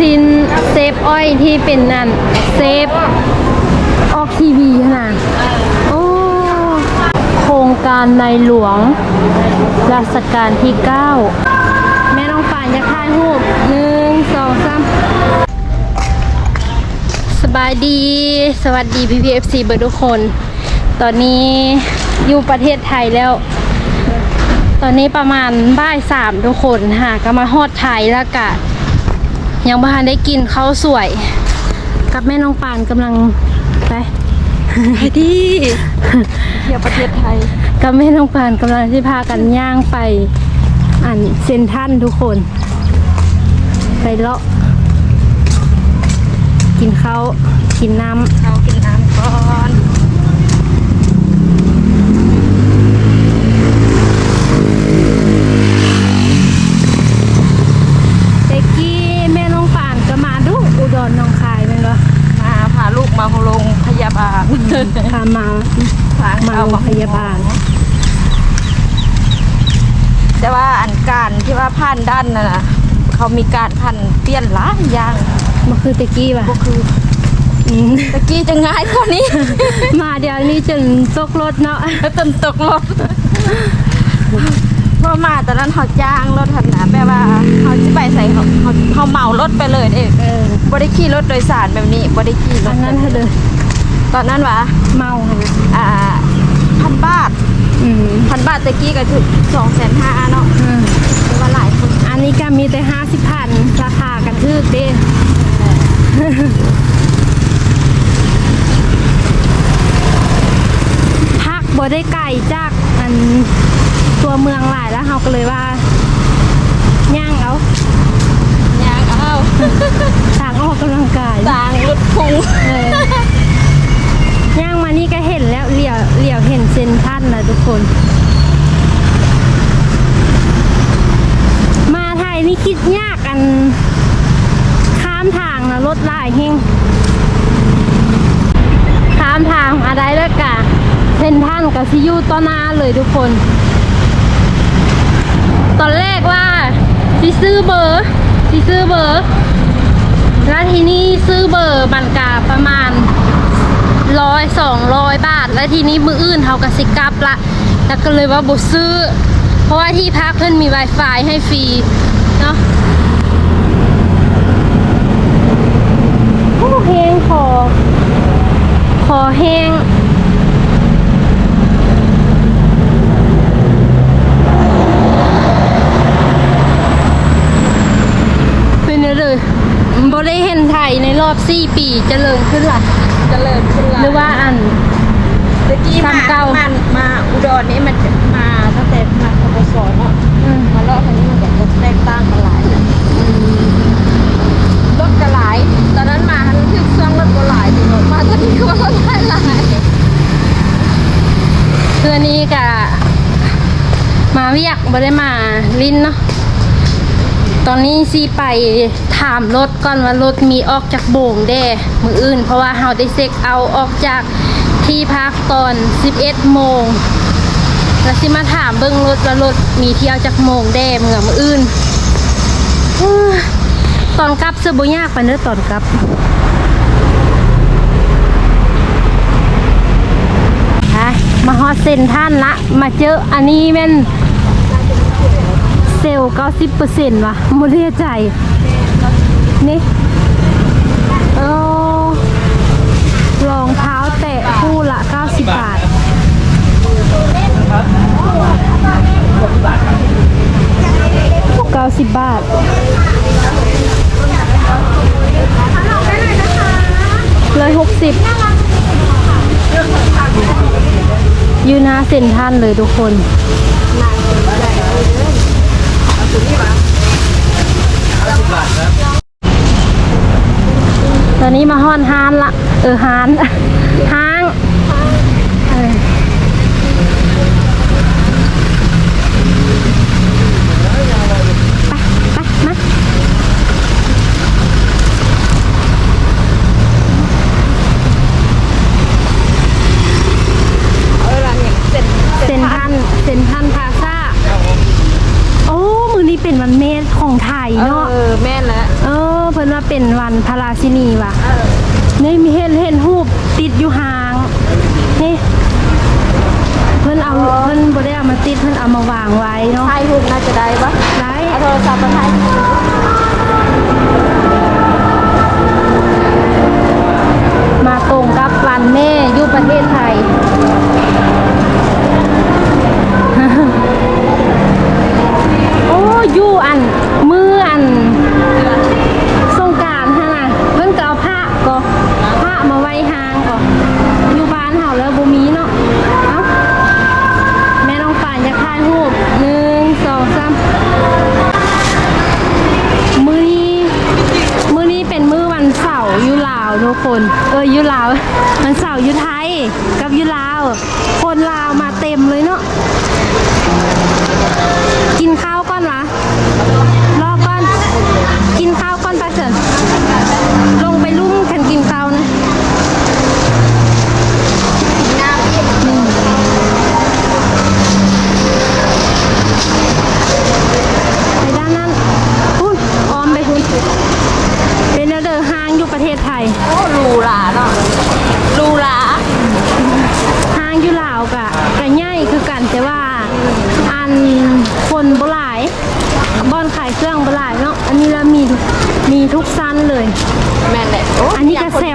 ซินเซฟอ้อยที่เป็นนั่นเซฟออกทีวีขนาดโอ้โครงการในหลวงรัชกาลที่ 9 แม่น้องป่านจะถ่ายรูปหนึ่งสองสามสบายดี สวัสดีพี่พีเอฟซีเบอร์ทุกคน ตอนนี้อยู่ประเทศไทยแล้วตอนนี้ประมาณบ่ายสามทุกคนหาก็มาฮอดไทยแล้วกะ ยังบ่ทันได้กินข้าวสวย กับแม่น้องปานกำลังไปไปดีเที่ยวประเทศไทย กับแม่น้องปานกำลังที่พากันย่างไป อันเซนทรันทุกคน ไปเลาะกินข้าวกินน้เรากินน้ำก่อนำเตกี้แม่น้องปานก็มาดูอุดรหนองคายแม่นบ่ มาพาลูกมาโรงพยาบาล พามาพามาเอโรงพยาบาล แต่ว่าอันการที่ว่าผ่านด้านน่ะนะเขามีการพันเปลี่ยนหลายอย่างมาคือเตกี้ป่ะก็คืออืมตะกี้จะง่ายกว่านี้ มาเดี๋ยวนี้จนตกรถเนาะแล้วตนตกรถเพราะมาตอนนั้นเขาจ้างรถทันนะแปลว่าเขาจะไปใส่เขาเขาเขาเหมารถไปเลยเองเออบ่ได้ขี่รถโดยสารแบบนี้บ่ได้ขี่รตอถนนั้นเธอเลย ตอนนั้นวะเมาฮะอ่าพันบาทอืมพันบาทตะกี้ก็ถึงสองแสนห้าเนาะอืมเป็นว่าหลายคนอันนี้ก็มีแต่ห้าสิบพันราคากันทึกเด้พักบ่ได้ไก่จากอันตัวเมืองหลายแล้วเราก็เลยว่าย่างเอายางเอาทางออกกำลังกายต่างรถพุงเออ ย่างมานี่ก็เห็นแล้วเหลี่ยวเหลี่ยวเห็นเซนทรันนะทุกคน มาไทยนี่คิดยากกัน ข้ามทางนะรถหลายเฮงข้ามทางอะไรแล้วกะเซนทรันกับซิยูต่อนาเลยทุกคน ตอนแรกว่าสิซื้อเบอร์สิซื้อเบอร์แล้วทีนี้ซื้อเบอร์มันกาประมาณ ร้อยสองร้อยบาท แล้วทีนี้มืออื่นเขาก็สิกลับละแล้วก็เลยว่าบุซื้อ เพราะว่าที่พักเพิ่นมี Wi-Fi ให้ฟรีเนาะโอ้แห้งคอคอแห้ง เป็นอะไรบ่ได้เห็นไทยในรอบ 4 ปีเจริญขึ้นล่ะ เจริญขึ้น หรือว่าอัน ตะกี้มา ทำเก่า มันมาอุดรนี่มันจะมาตั้งแต่มาคบสเนาะ อืม มาเลาะทางนี้มันก็จะแตกต่างกันหลายนะรถก็หลาย ตอนนั้นมาทันทึกเครื่องรถก็หลายทีเดียวมาตอนนี้ก็รถหลายหลาย เพื่อนี้กะมาเวียก บ่ได้มาลิ้นเนาะตอนนี้ซีไปถามรถก่อนว่ารถมีออกจากโบ่งแด้มืออื่น เพราะว่าเฮาได้เซ็กเอาออกจากที่พักตอน 11 โมงแล้วสิมาถามเบิ่งรถว่ารถมีเที่ยวจากโมงแด้เมื่อมืออื่นตอนกลับเสื้อบยากไปานเด้อตอนกลับฮะมาฮอเซนท่านละ มาเจออันนี้แม่น เซลล์เก้าสิบเปอร์เซ็นต์ว่ะไม่แน่ใจ นี่โอ้รองเท้าแตะคู่ละ90บบาทเก้าสิบบาทเลยหกสิบยูนาเซ็นทรันเลยทุกคน ตอนนี้มาฮอนฮานละ เออฮานห้างเออไปไปมาเออละเนี่ยเซนทันเซนทันพาซ่าโอ้ มือนี้เป็นวันเมษของไท เอเนาะอแม่นแล้วเออเพิ่นว่าเป็นวันพระราชินีว่ะนี่มีเห็นเห็นรูปติดอยู่ห่างนี่เพิ่นเอาเพิ่นบ่ได้เอามาติดเพิ่นเอามาวางไว้เนาะถ่ายรูปน่าจะได้ปะได้เอาโทรศัพท์มาถ่ายมาตรงกับวันแม่อยู่ประเทศไทยโอ้อยู่อัน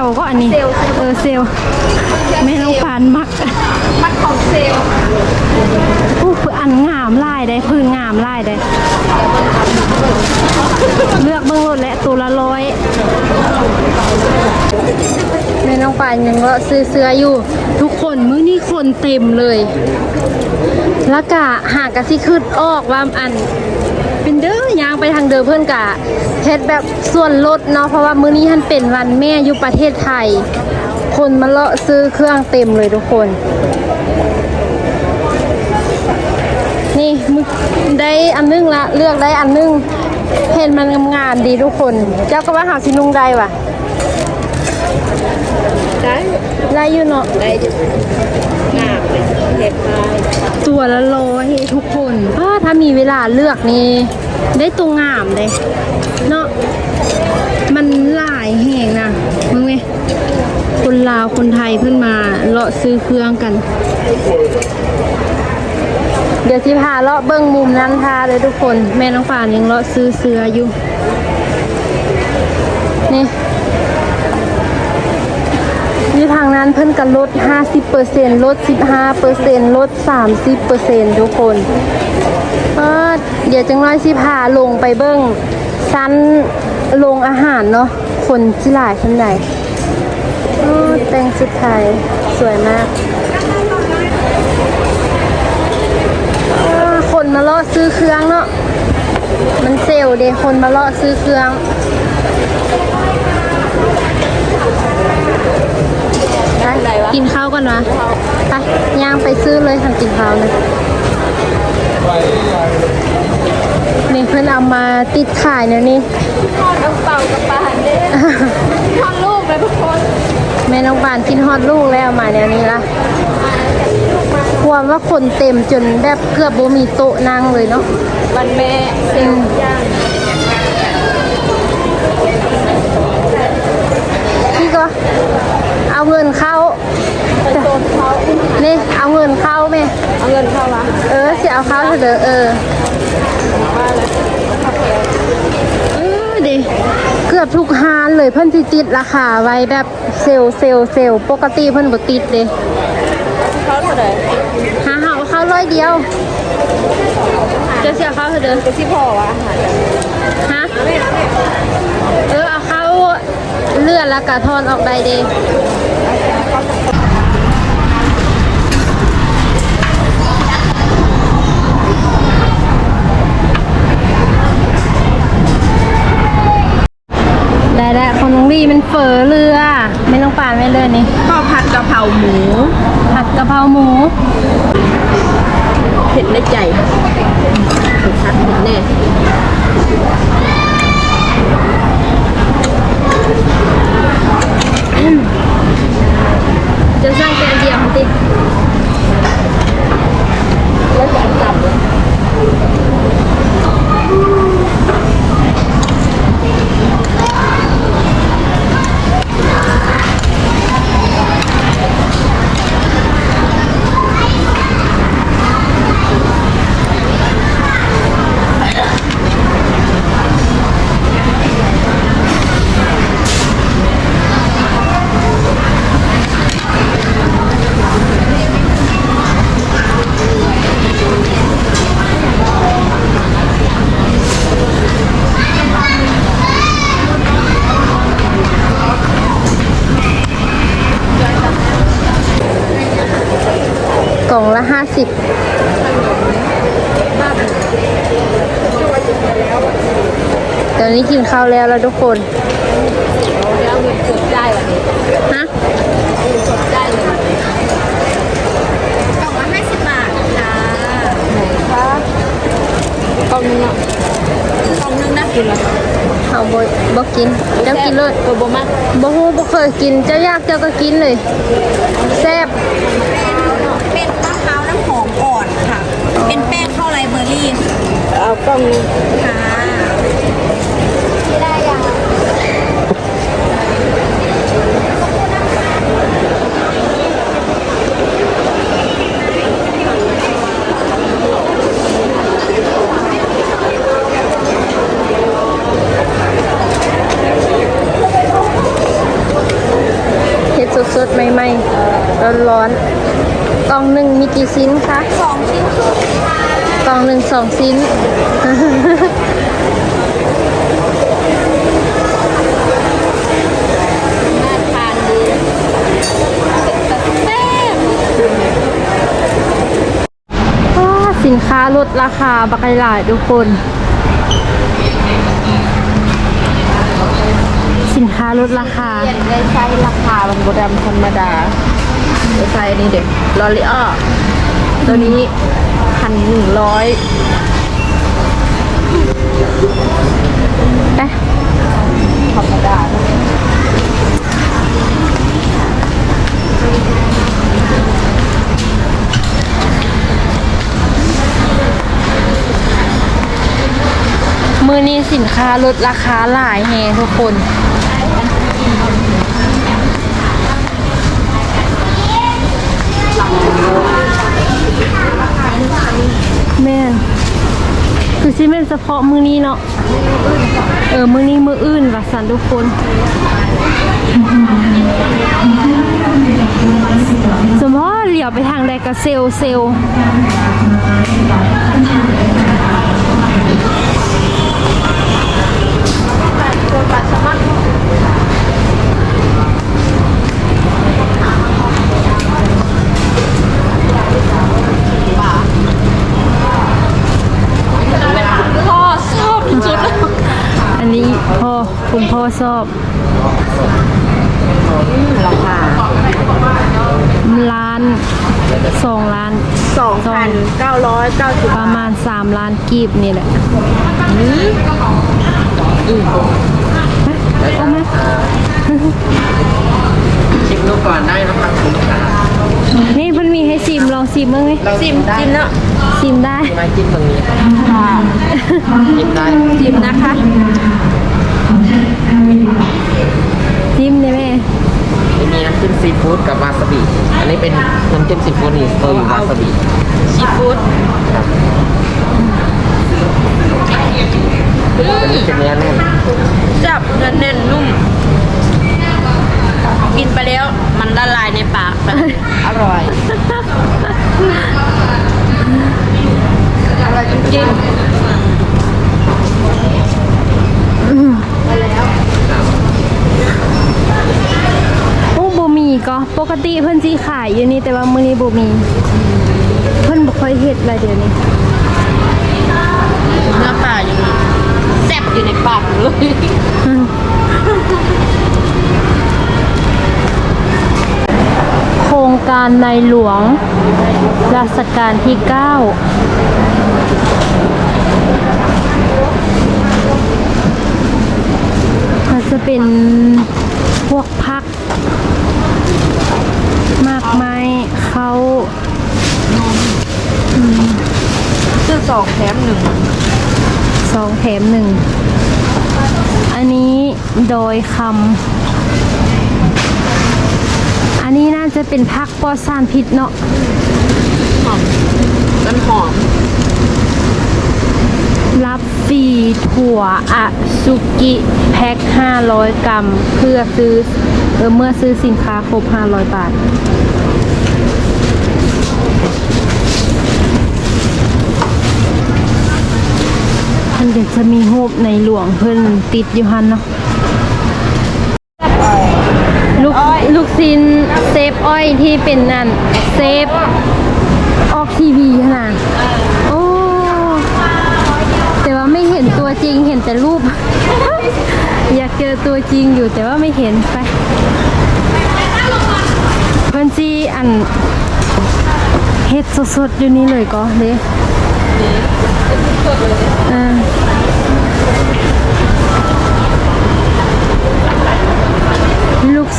ลก็อันนี้เซลล์เออเซลแม่น้องปานมัก มันของเซลล์ผู้คืออันงามลายได้พื้นงามลายได้เลือกเบื้องรถและตัวละร้อยแม่น้องปานยังว่าซื้อเสื้ออยู่ ทุกคนมื้อนี้คนเต็มเลย แล้วกะหากะสิขึ้นออกว่าอัน เป็นเด้อยางไปทางเดิมเพื่อนกะเฮ็ดแบบส่วนลดเนาะเพราะว่ามื้อนี้ท่านเป็นวันแม่อยู่ประเทศไทย คนมาเลาะซื้อเครื่องเต็มเลยทุกคน นี่มึกได้อันนึงละเลือกได้อันนึงเห็นมันงามๆดีทุกคน เจ้าก็ว่าหาสินุงได้ว่ะได้ได้อยู่เนาะได้งาม เลยเห็ดมาตัวละร้อยทุกคนอ้าถ้ามีเวลาเลือกนี่ได้ตัวงามเลย เนาะมันหลายแห่งนะมึงไงคนลาวคนไทยเพิ่นมาเลาะซื้อเครื่องกัน เดี๋ยวสิพาเลาะเบิ้งมุมนั้นทาเลยทุกคน แม่น้องป่านยังเลาะซื้อเสืออยู่ นี่ อยู่ทางนั้นเพิ่นกันลด 50%ลด 15%ลด 30%ทุกคนเออเดี๋ยวจังน้อยสิพาลงไปเบิ้งชั้นลงอาหารเนาะคนที่หลายชั้นใดโอ้แต่งสุดไทยสวยมากคนมาลาะซื้อเครื่องเนาะมันเซลเดคนมาลาะซื้อเครื่อง ได้ไรวะกินข้าวก่อนวะไปย่างไปซื้อเลยทำกินข้าวเลยนี่เพื่อนเอามาติดขายเนี่ยนี่ทอดน้ำเปล่ากับปลาหันเด้ทอดลูกเลยทุกคนแม่น้องบานกินฮอดลูกแล้วมาเนี่ยนี่ละความว่าคนเต็มจนแบบเกือบบ่มีโต๊ะนั่งเลยเนาะวันแม่เซลล์ย่าง พี่ก็เอาเงินเข้า ไปโซนเขา นี่เอาเงินเข้าแม่ เอาเงินเข้ามา เออสิเอาเข้าเถอะเออ มาเลย เออดิเกือบทุกฮานเล ยเพิ่นสิติดราคาไว้แบบเซลลเซลลเซลลปกติเพิ่นบ่ติดเด้เขาเท่าไหร่หาเฮาเข้าร้อยเดียวจะเสียเข้าเถอะเด้อก็ที่พ่อวะอาหารฮะเออเอาเข้าเลื่อนแล้วก็ทอนออกได้เด้ได้แล้ว ของน้องลี่มันเฝอเรือ ไม่ต้องปานไม่เลยนี่ข้าวผัดกะเพราหมูผัดกะเพราหมู เผ็ดในใจเผ็ดชัดเผ็ดแน่ นนี้กินข้าวแล้วแล้วทุกคนแล้วเงินสดได้วันนี้ฮะสดได้เลยกล่องละห้าสิบบาทค่ะไหนคะกล่องนึงอะกล่องนึงนะกินละเอาบ่บ่กิน เจ้ากินเลยเออบ่มากบ่ฮู้บ่เคยกิน เจ้าอยากเจ้าก็กินเลย แซ่บเป็นมะพร้าวน้ำหอมอ่อนค่ะ เป็นแป้งข้าวไรเบอร์รี่ เอากล่องนึงค่ะ เฮ็ดสดๆใหม่ๆ ร้อนๆกล่องหนึ่งมีกี่ชิ้นคะสองชิ้นครึ่งค่ะกล่องหนึ่งสองชิ้น น่าทานดีแซ่บอ้าสินค้าลดราคาบักไกหลายทุกคน สินค้าลดราคา เปลี่ยนได้ใช้ราคามันบดำธรรมดา ได้ใช้อันนี้เด็กลอรีออตัวนี้พันหนึ่งร้อยไปธรรมดามือนี้สินค้าลดราคาหลายแฮทุกคน เมนเฉพาะมือนี้เนาะเออมือนี้มืออื่นว่ะสันทุกคนสมมติเหลียวไปทางใดก็เซลเซลตัวปลาสมัคร พ่อชอบที่สุด อันนี้พ่อ คุณพ่อชอบราคาล้านสองล้านสองพันเก้าร้อยเก้าสิบประมาณสามล้านกีบนี่แหละเอาไหมชิมดูก่อนได้นะครับคุณลูกค้านี่เพิ่นมีให้ซิมลองซิมมั้างไหมจิมจิมเนาะซิมได้ที่มาจิ้มตรงนี้จิ้มได้จิมนะคะ ซิมได้ไหมจะมีน้ำจิ้มซีฟู้ดกับวาซาบิ อันนี้เป็นน้ำจิ้มซีฟู้ดนี่ตัวอยู่วาซาบิซีฟู้ดครับอันนี้เป็นเนื้อแน่นจับเนื้อแน่นนุ่ม กินไปแล้วมันละลายในปากแบบอร่อย อร่อยจริงโอ้ บ่มีก็ปกติเพิ่นสิขายอยู่นี่แต่ว่ามื้อนี้บ่มี เพิ่นบ่ค่อยเฮ็ดอะไรเดี๋ยวนี้ๆเนื้อปลายังแซ่บอยู่ในปากอยู่เลยโครงการในหลวงรัชกาลที่9มันจะเป็นพวกพัก มากไม้เขา ซื้ อสองแถมหนึ่งสองแถมหนึ่ง อันนี้โดยคำ อันนี้น่าจะเป็นพักปลอดสารพิษเนาะ หอมมันหอม รับฟรีถั่วอะซุกิแพ็ค 500 กรัม เพื่อซื้อเออเมื่อซื้อสินค้าครบ 500 บาท ท่าน เด็กจะมีรูปในหลวงเพิ่นติดอยู่หันเนาะลูกลูกซินเซฟอ้อยที่เป็นนั่นเซฟออกทีวีขนาดโอ้แต่ว่าไม่เห็นตัวจริงเห็นแต่รูป อยากเจอตัวจริงอยู่แต่ว่าไม่เห็นไปเพิ่นซีอันเฮ็ดสดๆอยู่นี่เลยก็เด้อ่า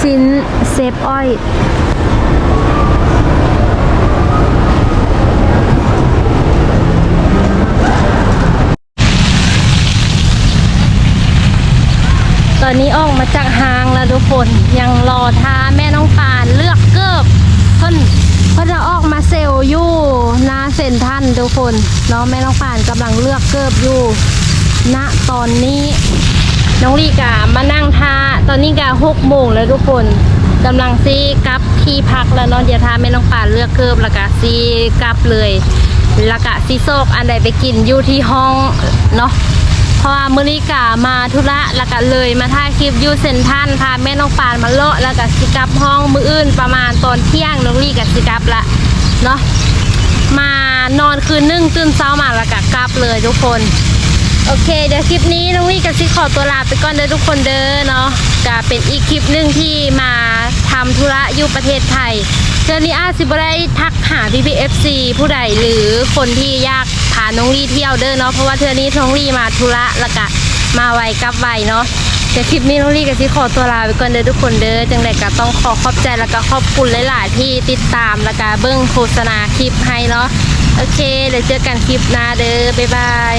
ชิ้นเซฟอ้อยตอนนี้ออกมาจากห้างแล้วทุกคนยังรอท้าแม่น้องปานเลือกเกิบเพิ่นเพิ่นจะออกมาเซลล์อยู่นาเซ็นทรันทุกคนเนาะแม่น้องปานกำลังเลือกเกิบอยู่ณตอนนี้ น้องลีกามานั่งท่าตอนนี้กาหกโมงแล้วทุกคนกำลังซีกลับที่พักแล้วนอนเดียทาแม่น้องป่านเลือกเกิบล้วก็ซีกลับเลยล้วก็ซีโซกอันใดไปกินอยู่ที่ห้องเนาะเพราะว่ามือนี้กะมาธุระล้วก็เลยมาถ่ายคลิปอยูเซนทรันพาแม่น้องปานมาเลาะล้วก็สิกลับห้องมื้ออื่นประมาณตอนเที่ยงน้องลีกับสิกลับละเนาะมานอนคืนนึ่งตื่นเช้ามาล้วก็กลับเลยทุกคน โอเค เดี๋ยวคลิปนี้น้องลี่กับซิขอตัวลาไปก่อนเด้อทุกคนเด้อเนาะก็เป็นอีกคลิปหนึ่งที่มาทำธุระอยู่ประเทศไทยเจอนี้อาจสิบได้ทักหา PPFC ผู้ใดหรือคนที่อยากพาน้องลี่เที่ยวเด้อเนาะเพราะว่าเทือนี้น้องลี่มาธุระแล้วก็มาไวกลับไวเนาะเดี๋ยวคลิปนี้น้องลี่กับซิขอตัวลาไปก่อนเด้อทุกคนเด้อจังไดก็ต้องขอขอบใจแล้วก็ขอบคุณหลาย ๆ ที่ติดตามแล้วก็เบิ้งโฆษณาคลิปให้เนาะโอเคเดี๋ยวเจอกันคลิปหน้าเด้อบ๊ายบาย